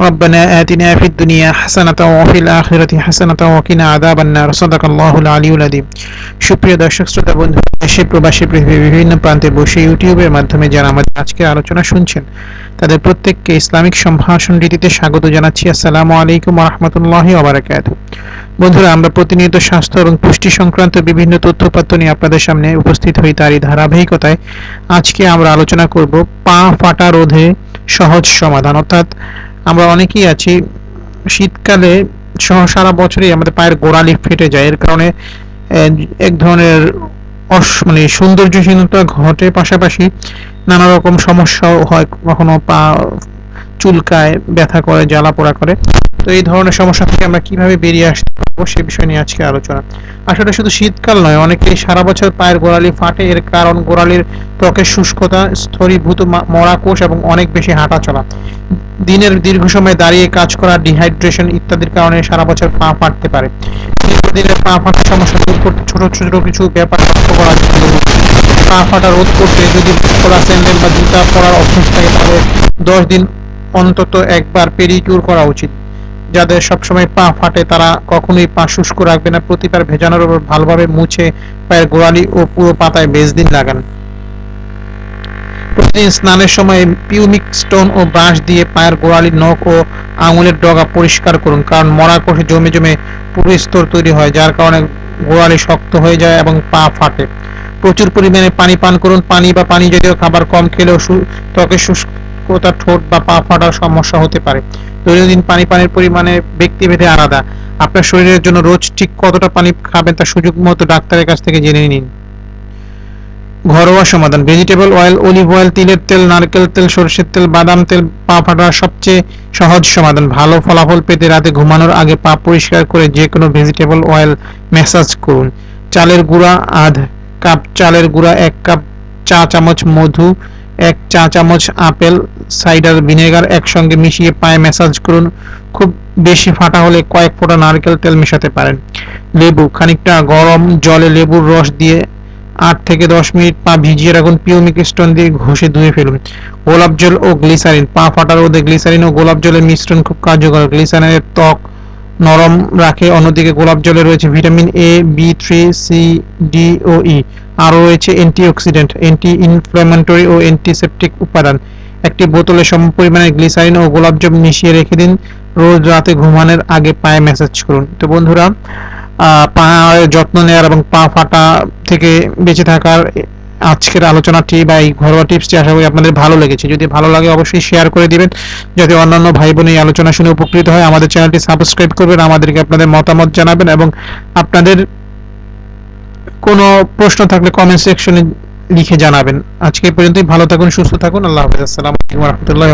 ربنا آتنا في الدنيا حسنة وفي الآخرة حسنة وقنا عذاب النار صدق الله العلي العظيم সুপ্রিয় দর্শক শ্রোতা বন্ধু দেশে প্রবাসী পৃথিবীর বিভিন্ন প্রান্তে বসে ইউটিউবের মাধ্যমে যারা আমাদের আজকের আলোচনা শুনছেন তাদের প্রত্যেককে ইসলামিক সম্ভাষণ রীতিতে স্বাগত জানাচ্ছি আসসালামু আলাইকুম রহমতুল্লাহি ওবরাকাত বন্ধুরা আমরা প্রতিনিয়ত স্বাস্থ্য এবং পুষ্টি সংক্রান্ত বিভিন্ন তথ্যপাত্র নিয়ে আপনাদের সামনে উপস্থিত হই তারই ধারাবাহিকতায় আজকে আমরা আলোচনা করব পা ফাটা রোধে সহজ সমাধান অর্থাৎ আমরা অনেকেই আছি। শীতকালে সহ সারা বছরই আমাদের পায়ের গোড়ালি ফেটে যায়। এর কারণে এক ধরনের মানে সৌন্দর্যহীনতা ঘটে। পাশাপাশি নানা রকম সমস্যাও হয়। কখনো পা চুলকায়, ব্যথা করে, জ্বালা পোড়া করে। তো এই ধরনের সমস্যা থেকে আমরা কীভাবে বেরিয়ে আসতে পারব সে বিষয় নিয়ে আজকে আলোচনা। আসলে শুধু শীতকাল নয়, অনেকেই সারা বছর পায়ের গোড়ালি ফাটে। এর কারণ গোড়ালির ত্বকের শুষ্কতা, স্থরীভূত মরা কোষ এবং অনেক বেশি হাঁটা চলা দিনের দীর্ঘ সময় দাঁড়িয়ে কাজ করা ডিহাইড্রেশন ইত্যাদির কারণে সারা বছর পা ফাটতে পারে। দীর্ঘদিনের পা ফাটার সমস্যা দূর করতে ছোট ছোট কিছু ব্যাপার লক্ষ্য করা পা ফাটা রোধ করতে যদি খোলা স্যান্ডেল বা জুতা পরার অভ্যাস থাকে, তাহলে দশ দিন অন্তত একবার পেরিকিউর করা উচিত। যাদের সবসময় পা ফাটে, তারা কখনোই পা শুষ্ক রাখবে না। প্রতিবার ভেজানোর উপর ভালোভাবে মুছে পায়ের গোড়ালি ও পুরো পাতায় বেশ দিন লাগান। প্রতিদিন স্নানের সময় পিউমিক স্টোন ও বাঁশ দিয়ে পায়ের গোড়ালি, নখ ও আঙুলের ডগা পরিষ্কার করুন, কারণ মরা কোষে জমে জমে পুরো স্তর তৈরি হয়, যার কারণে গোড়ালি শক্ত হয়ে যায় এবং পা ফাটে। প্রচুর পরিমাণে পানি পান করুন। পানি বা পানি জাতীয় খাবার কম খেলেও ত্বকের শুষ্কতা, ঠোঁট বা পা ফাটার সমস্যা হতে পারে। দৈনন্দিন পানি পানির পরিমাণে ব্যক্তিভেদে আলাদা। আপনার শরীরের জন্য রোজ ঠিক কতটা পানি খাবেন তা সুযোগ মতো ডাক্তারের কাছ থেকে জেনে নিন। ঘরোয়া সমাধান। ভেজিটেবল অয়েল অলিভ অয়েল তিলের তেল, নারকেল তেল, সরষের তেল, বাদাম তেল, পা ফাটার সবচেয়ে সহজ সমাধান। ভালো ফলাফল পেতে রাতে ঘুমানোর আগে পা পরিষ্কার করে যে কোনো ভেজিটেবল অয়েল ম্যাসাজ করুন। চালের গুঁড়া আধ কাপ, চালের গুঁড়া এক কাপ, চা চামচ মধু, এক চা চামচ আপেল সাইডার ভিনেগার একসঙ্গে মিশিয়ে পায়ে ম্যাসাজ করুন। খুব বেশি ফাটা হলে কয়েক ফোঁটা নারকেল তেল মেশাতে পারেন। লেবু, খানিকটা গরম জলে লেবুর রস দিয়ে আট থেকে দশ মিনিট পা ভিজিয়ে রাখুন। পিওমিক স্টোন দিয়ে ঘষে ধুয়ে ফেলুন। গোলাপ জল ও গ্লিসারিন, পা ফাটার রোদে গ্লিসারিন ও গোলাপ জলের মিশ্রণ খুব কার্যকর। গ্লিসারিনের ত্বক নরম রাখে। অন্যদিকে গোলাপ জলে রয়েছে vitamin A B three C D O E আরও রয়েছে অ্যান্টিঅক্সিডেন্ট অ্যান্টি ইনফ্ল্যামেটরি ও অ্যান্টিসেপটিক উপাদান। একটি বোতলে সম পরিমাণে গ্লিসারিন ও গোলাপ জল মিশিয়ে রেখে দিন। রোজ রাতে ঘুমানোর আগে পায়ে ম্যাসাজ করুন। তো বন্ধুরা পায়ের যত্ন নেওয়ার এবং পা ফাটা থেকে বেঁচে থাকার আজকের আলোচনাটি বা এই ঘরোয়া টিপসটি আশা করি আপনাদের ভালো লেগেছে। যদি ভালো লাগে অবশ্যই শেয়ার করে দিবেন। যাতে অন্যান্য ভাই বোন এই আলোচনা শুনে উপকৃত হয়, আমাদের চ্যানেলটি সাবস্ক্রাইব করবেন, আমাদেরকে আপনাদের মতামত জানাবেন এবং আপনাদের কোনো প্রশ্ন থাকলে কমেন্ট সেকশনে লিখে জানাবেন। আজকে পর্যন্তই, ভালো থাকুন, সুস্থ থাকুন, আল্লাহ হাফেজ, আসসালামু আলাইকুম রহমতুল্লাহ